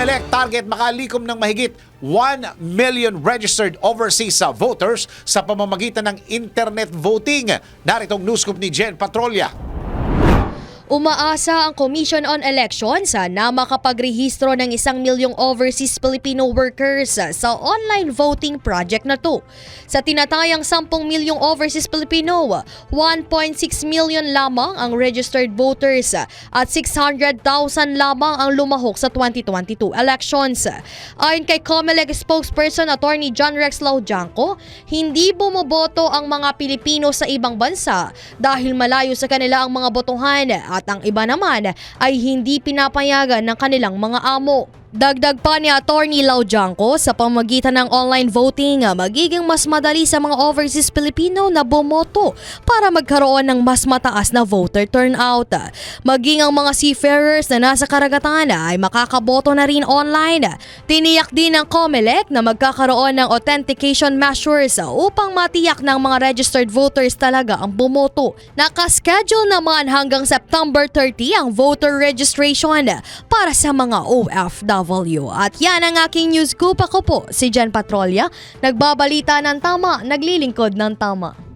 COMELEC target makalikom ng mahigit 1 million registered overseas uh, voters sa pamamagitan ng internet voting. Naritong news scoop ni Jen Patrolya. Umaasa ang Commission on Elections na makapagrehistro ng isang milyong overseas Filipino workers sa online voting project na to. Sa tinatayang 10 milyong overseas Filipino, 1.6 million lamang ang registered voters at 600,000 lamang ang lumahok sa 2022 elections. Ayon kay COMELEC spokesperson Attorney John Rex Laujanco, hindi bumoboto ang mga Pilipino sa ibang bansa dahil malayo sa kanila ang mga botohan at ang iba naman ay hindi pinapayagan ng kanilang mga amo. Dagdag pa ni Attorney Lau Janco sa pamagitan ng online voting, magiging mas madali sa mga overseas Pilipino na bumoto para magkaroon ng mas mataas na voter turnout. Maging ang mga seafarers na nasa karagatan ay makakaboto na rin online. Tiniyak din ng COMELEC na magkakaroon ng authentication measures upang matiyak ng mga registered voters talaga ang bumoto. Nakaschedule naman hanggang September 30 ang voter registration para sa mga OFW. At yan ang aking news scoop. Ako po si Jen Patrolya, nagbabalita ng tama, naglilingkod ng tama.